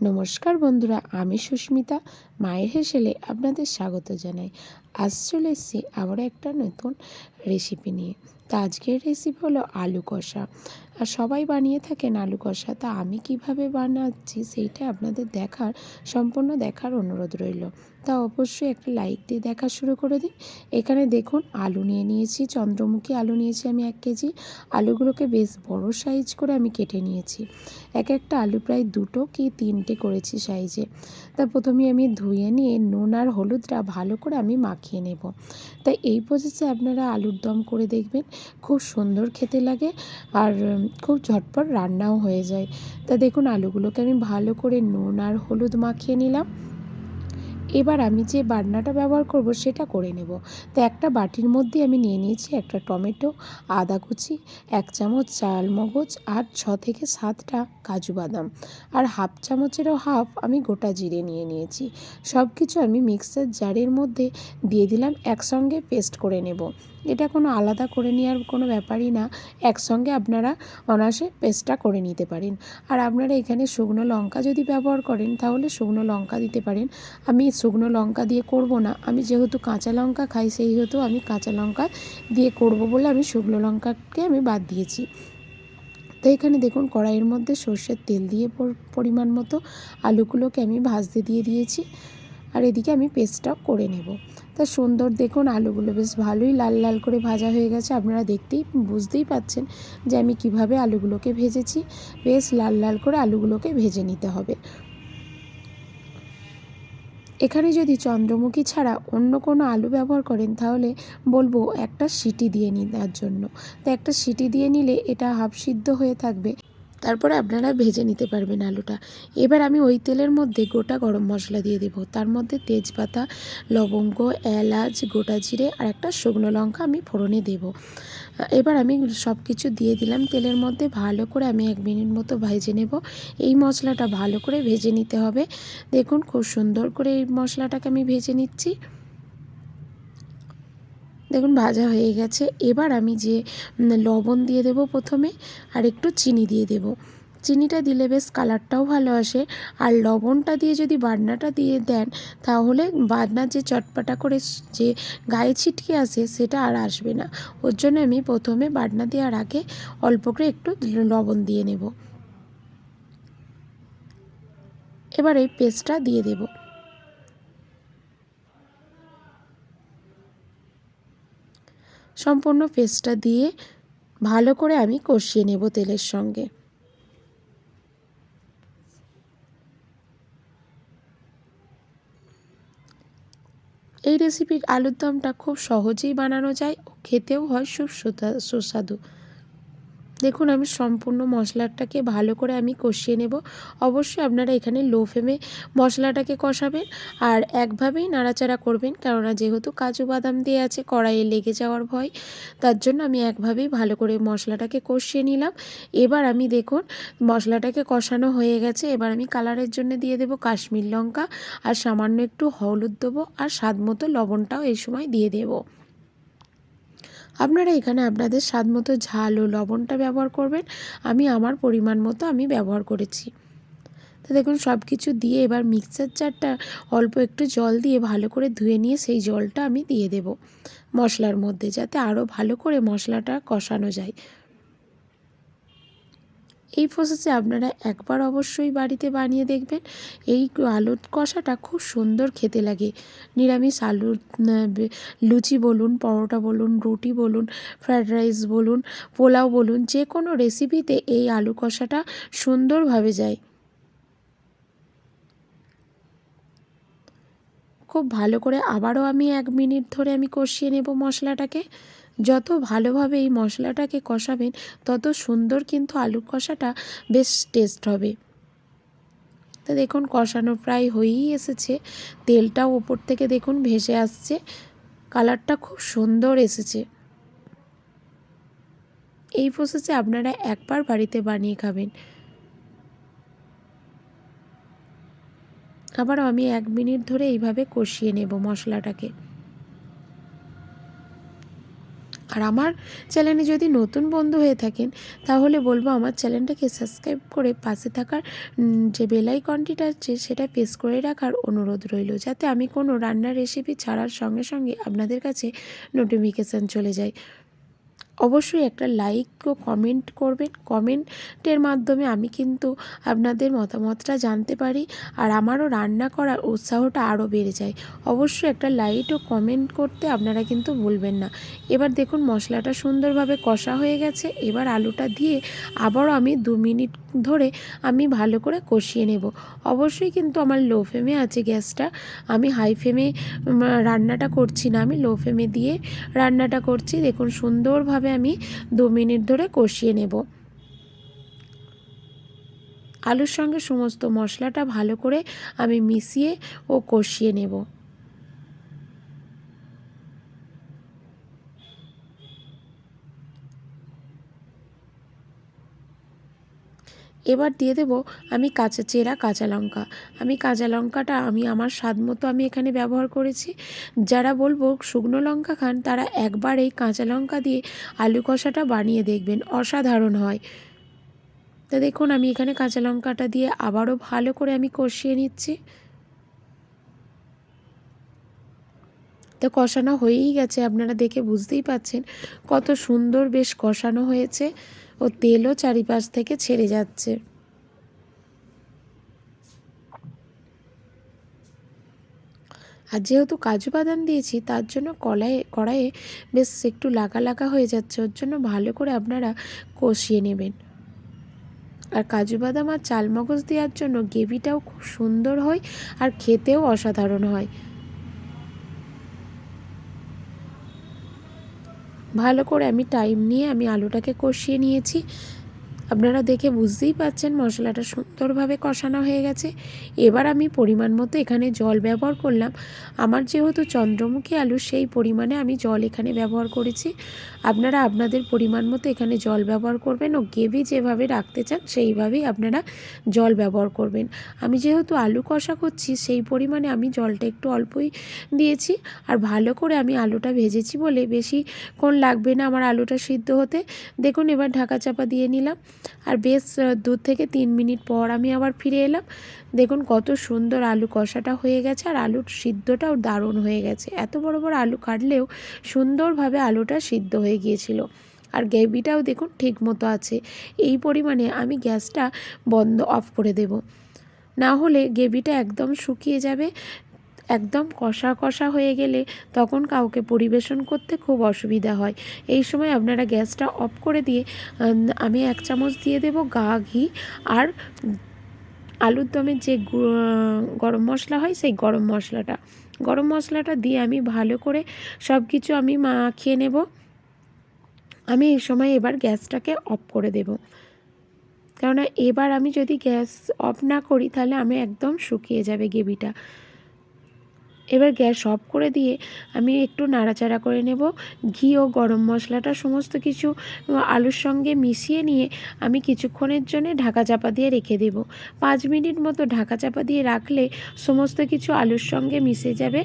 নমস্কার বন্ধুরা আমি সুস্মিতা মায়ের হেসেলে আপনাদের স্বাগত জানাই। আজ চলে এসেছি আবারও একটা নতুন রেসিপি নিয়ে। তা আজকের রেসিপি হলো আলু কষা। আর সবাই বানিয়ে থাকেন আলু কষা। তা আমি কীভাবে বানাচ্ছি সেইটা আপনাদের দেখার, সম্পূর্ণ দেখার অনুরোধ রইল। তা অবশ্যই একটা লাইক দিয়ে দেখা শুরু করে দিন। এখানে দেখুন, আলু নিয়ে নিয়েছি, চন্দ্রমুখী আলু নিয়েছি আমি এক কেজি। আলুগুলোকে বেশ বড় সাইজ করে আমি কেটে নিয়েছি। এক একটা আলু প্রায় দুটো কি তিনটে করেছি সাইজে তা প্রথমে আমি ধুয়ে নিয়ে নুন আর হলুদটা ভালো করে আমি মাখিয়ে নেব। তাই এই প্রসেসে আপনারা আলুর দম করে দেখবেন, খুব সুন্দর খেতে লাগে আর খুব ঝটপট রান্নাও হয়ে যায়। তা দেখুন আলুগুলোকে আমি ভালো করে নুন আর হলুদ মাখিয়ে নিলাম। এবার আমি যে বাটনাটা ব্যবহার করব সেটা করে নেব। তো একটা বাটির মধ্যে আমি নিয়ে নিয়েছি একটা টমেটো, আদা কুচি, এক চামচ চাল মগজ আর ছ থেকে সাতটা কাজু বাদাম। আর হাফ চামচেরও হাফ আমি গোটা জিরে নিয়ে নিয়েছি। সব কিছু আমি মিক্সার জারের মধ্যে দিয়ে দিলাম, একসঙ্গে পেস্ট করে নেব। এটা কোনো আলাদা করে নেওয়ার কোনো ব্যাপারই না। একসঙ্গে আপনারা অনায়াসে পেস্টটা করে নিতে পারেন। আর আপনারা এখানে শুকনো লঙ্কা যদি ব্যবহার করেন, তাহলে শুকনো লঙ্কা দিতে পারেন। আমি শুকনো লঙ্কা দিয়ে করব না। আমি যেহেতু কাঁচা লঙ্কা খাই সেই হেতু আমি কাঁচা লঙ্কা দিয়ে করব বলে আমি শুকনো লঙ্কাকে আমি বাদ দিয়েছি। তো এখানে দেখুন, কড়াইয়ের মধ্যে সর্ষের তেল দিয়ে পরিমাণ মতো আলুগুলোকে আমি ভাজতে দিয়ে দিয়েছি। আর এদিকে আমি পেস্টটাও করে নেব। তা সুন্দর দেখুন আলুগুলো বেশ ভালোই লাল লাল করে ভাজা হয়ে গেছে। আপনারা দেখতেই বুঝতেই পাচ্ছেন যে আমি কীভাবে আলুগুলোকে ভেজেছি। বেশ লাল লাল করে আলুগুলোকে ভেজে নিতে হবে। এখানে যদি চন্দ্রমুখী ছাড়া অন্য কোনো আলু ব্যবহার করেন তাহলে বলব একটা সিটি দিয়ে নেওয়ার জন্য। তো একটা সিটি দিয়ে নিলে এটা হাফ সিদ্ধ হয়ে থাকবে। তারপরে আপনারা ভেজে নিতে পারবেন আলুটা। এবার আমি ওই তেলের মধ্যে গোটা গরম মশলা দিয়ে দেবো। তার মধ্যে তেজপাতা, লবঙ্গ, এলাচ, গোটা জিরে আর একটা শুকনো লঙ্কা আমি ফোড়নে দেব। এবার আমি সব কিছু দিয়ে দিলাম তেলের মধ্যে। ভালো করে আমি এক মিনিট মতো ভেজে নেব। এই মশলাটা ভালো করে ভেজে নিতে হবে। দেখুন খুব সুন্দর করে এই মশলাটাকে আমি ভেজে নিচ্ছি। দেখুন, ভাজা হয়ে গেছে। এবার আমি যে লবণ দিয়ে দেব প্রথমে আর একটু চিনি দিয়ে দেব। চিনিটা দিলে বেশ কালারটাও ভালো আসে। আর লবণটা দিয়ে যদি বাটনাটা দিয়ে দেন, তাহলে বাটনার যে চটপাটা করে যে গায়ে ছিটকে আসে, সেটা আর আসবে না। ওর জন্য আমি প্রথমে বাটনা দেওয়ার আগে অল্প করে একটু লবণ দিয়ে নেব। এবার এই পেস্টটা দিয়ে দেবো। সম্পূর্ণ পেস্টটা দিয়ে ভালো করে আমি কষিয়ে নেব তেলের সঙ্গে। এই রেসিপির আলুর দমটা খুব সহজেই বানানো যায় ও খেতেও হয় সুস্বাদু। দেখুন, আমি সম্পূর্ণ মশলাটাকে ভালো করে আমি কষিয়ে নেব। অবশ্যই আপনারা এখানে লো ফ্লেমে মশলাটাকে কষাবেন আর একভাবেই নাড়াচাড়া করবেন, কেননা যেহেতু কাজু বাদাম দিয়ে আছে, কড়াইয়ে লেগে যাওয়ার ভয়, তার জন্য আমি একভাবেই ভালো করে মশলাটাকে কষিয়ে নিলাম। এবার আমি দেখুন, মশলাটাকে কষানো হয়ে গেছে, এবার আমি কালারের জন্য দিয়ে দেবো কাশ্মীর লঙ্কা, আর সামান্য একটু হলুদ দেবো, আর স্বাদ মতো লবণটাও এই সময় দিয়ে দেবো। আপনারা এখানে আপনাদের স্বাদ মতো ঝাল ও লবণটা ব্যবহার করবেন। আমি আমার পরিমাণ মতো আমি ব্যবহার করেছি। তো দেখুন সব কিছু দিয়ে এবার মিক্সার জারটা অল্প একটু জল দিয়ে ভালো করে ধুয়ে নিয়ে সেই জলটা আমি দিয়ে দেব মশলার মধ্যে, যাতে আরও ভালো করে মশলাটা কষানো যায়। এই প্রসেসে আপনারা একবার অবশ্যই বাড়িতে বানিয়ে দেখবেন। এই আলুর কষাটা খুব সুন্দর খেতে লাগে। নিরামিষ আলুর লুচি বলুন, পরোটা বলুন, রুটি বলুন ফ্রায়েড রাইস বলুন, পোলাও বলুন যে কোনো রেসিপিতে এই আলু কষাটা সুন্দরভাবে যায়। খুব ভালো করে আবারও আমি এক মিনিট ধরে আমি কষিয়ে নেব মশলাটাকে। যত ভালোভাবে এই মশলাটাকে কষাবেন, তত সুন্দর কিন্তু আলুর কষাটা বেশ টেস্ট হবে। তো দেখুন, কষানো প্রায় হয়েই এসেছে। তেলটাও ওপর থেকে দেখুন ভেসে আসছে। কালারটা খুব সুন্দর এসেছে। এই প্রসেসে আপনারা একবার বাড়িতে বানিয়ে খাবেন। আবার আমি এক মিনিট ধরে এইভাবে কষিয়ে নেব মশলাটাকে। আর আমার চ্যানেলে যদি নতুন বন্ধু হয়ে থাকেন, তাহলে বলব আমার চ্যানেলটাকে সাবস্ক্রাইব করে পাশে থাকার যে বেলাইকনটিটা আছে, সেটা প্রেস করে রাখার অনুরোধ রইল, যাতে আমি কোনো রান্নার রেসিপি ছাড়ার সঙ্গে সঙ্গে আপনাদের কাছে নোটিফিকেশান চলে যায়। অবশ্যই একটা লাইক ও কমেন্ট করবেন। কমেন্টের মাধ্যমে আমি কিন্তু আপনাদের মতামতটা জানতে পারি আর আমারও রান্না করার উৎসাহটা আরও বেড়ে যায়। অবশ্যই একটা লাইক ও কমেন্ট করতে আপনারা কিন্তু ভুলবেন না। এবার দেখুন মশলাটা সুন্দরভাবে কষা হয়ে গেছে। এবার আলুটা দিয়ে আবারও আমি দু মিনিট ধরে আমি ভালো করে কষিয়ে নেব। অবশ্যই কিন্তু আমার লো ফ্লেমে আছে গ্যাসটা। আমি হাই ফ্লেমে রান্নাটা করছি না। আমি লো ফ্লেমে দিয়ে রান্নাটা করছি। দেখুন সুন্দরভাবে আমি দু মিনিট ধরে কষিয়ে নেব। আলুর সঙ্গে সমস্ত মশলাটা ভালো করে আমি মিশিয়ে ও কষিয়ে নেব। এবার দিয়ে দেব আমি কাঁচা চেরা কাঁচা লঙ্কা। আমি কাঁচা লঙ্কাটা, আমি আমার স্বাদ মতো আমি এখানে ব্যবহার করেছি। যারা বলব শুকনো লঙ্কা খান, তারা একবার এই কাঁচা লঙ্কা দিয়ে আলু কষাটা বানিয়ে দেখবেন, অসাধারণ হয়। তো দেখুন, আমি এখানে কাঁচা লঙ্কাটা দিয়ে আবারও ভালো করে আমি কষিয়ে নিচ্ছি। তো কষানো হয়েই গেছে, আপনারা দেখে বুঝতেই পাচ্ছেন কত সুন্দর বেশ কষানো হয়েছে। ও তেলও চারিপাশ থেকে ছেড়ে যাচ্ছে। আর যেহেতু কাজু বাদাম দিয়েছি, তার জন্য কড়াইয়ে কড়াইয়ে বেশ একটু লাগা লাগা হয়ে যাচ্ছে। ওর জন্য ভালো করে আপনারা কষিয়ে নেবেন। আর কাজু বাদাম আর চালমগজ দেওয়ার জন্য গ্রেভিটাও খুব সুন্দর হয় আর খেতেও অসাধারণ হয়। ভালো করে আমি টাইম নিয়ে আমি আলুটাকে কষিয়ে নিয়েছি। আপনারা দেখে বুঝতেই পাচ্ছেন মশলাটা সুন্দরভাবে কষানো হয়ে গেছে। এবার আমি পরিমাণ মতো এখানে জল ব্যবহার করলাম। আমার যেহেতু চন্দ্রমুখী আলু, সেই পরিমাণে আমি জল এখানে ব্যবহার করেছি। আপনারা আপনাদের পরিমাণ মতো এখানে জল ব্যবহার করবেন ও গ্রেভি যেভাবে রাখতে চান, সেইভাবেই আপনারা জল ব্যবহার করবেন। আমি যেহেতু আলু কষা করছি, সেই পরিমাণে আমি জলটা একটু অল্পই দিয়েছি আর ভালো করে আমি আলুটা ভেজেছি বলে বেশি কোন লাগবে না আমার আলুটা সিদ্ধ হতে। দেখুন এবার ঢাকা চাপা দিয়ে নিলাম। আর বেশ দু থেকে তিন মিনিট পর আমি আবার ফিরে এলাম। দেখুন কত সুন্দর আলু কষাটা হয়ে গেছে আর আলুর সিদ্ধটাও দারুণ হয়ে গেছে। এত বড় বড় আলু কাটলেও সুন্দরভাবে আলুটা সিদ্ধ হয়ে গিয়েছিল। আর গ্রেভিটাও দেখুন ঠিক মতো আছে। এই পরিমাণে আমি গ্যাসটা বন্ধ অফ করে দেব। না হলে গ্রেভিটা একদম শুকিয়ে যাবে। একদম কষা কষা হয়ে গেলে তখন কাউকে পরিবেশন করতে খুব অসুবিধা হয়। এই সময় আপনারা গ্যাসটা অফ করে দিয়ে আমি এক চামচ দিয়ে দেব গা, ঘি আর আলুর দমের যে গরম মশলা হয় সেই গরম মশলাটা। গরম মশলাটা দিয়ে আমি ভালো করে সব কিছু আমি মাখিয়ে নেব। আমি এই সময় এবার গ্যাসটাকে অফ করে দেব। কেননা এবার আমি যদি গ্যাস অফ না করি তাহলে আমি একদম শুকিয়ে যাবে গ্রেভিটা। এবার গ্যাস অফ করে দিয়ে আমি একটু নাড়াচাড়া করে নেব। ঘি ও গরম মশলাটা সমস্ত কিছু আলুর সঙ্গে মিশিয়ে নিয়ে আমি কিছুক্ষণের জন্য ঢাকা চাপা দিয়ে রেখে দেব। পাঁচ মিনিট মতো ঢাকা চাপা দিয়ে রাখলে সমস্ত কিছু আলুর সঙ্গে মিশে যাবে।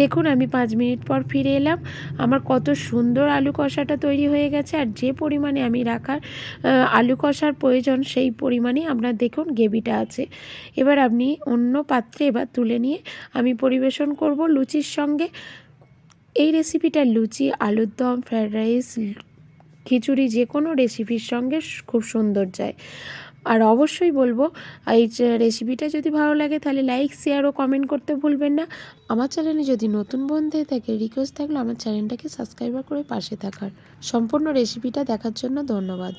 দেখুন, আমি পাঁচ মিনিট পর ফিরে এলাম। আমার কত সুন্দর আলু কষাটা তৈরি হয়ে গেছে আর যে পরিমাণে আমি রাখার আলু কষার প্রয়োজন, সেই পরিমাণেই আপনার দেখুন গ্রেভিটা আছে। এবার আপনি অন্য পাত্রে এবার তুলে নিয়ে আমি পরিবেশন করব লুচির সঙ্গে। এই রেসিপিটা লুচি, আলুর দম ফ্রায়েড রাইস খিচুড়ি যে কোনো রেসিপির সঙ্গে খুব সুন্দর যায়। আর অবশ্যই বলব এই রেসিপিটা যদি ভালো লাগে তাহলে লাইক শেয়ার ও কমেন্ট করতে ভুলবেন না। আমার চ্যানেলে যদি নতুন বন্ধু থাকে রিকোয়েস্ট থাকলে আমার চ্যানেলটাকে সাবস্ক্রাইবার করে পাশে থাকার। সম্পূর্ণ রেসিপিটা দেখার জন্য ধন্যবাদ।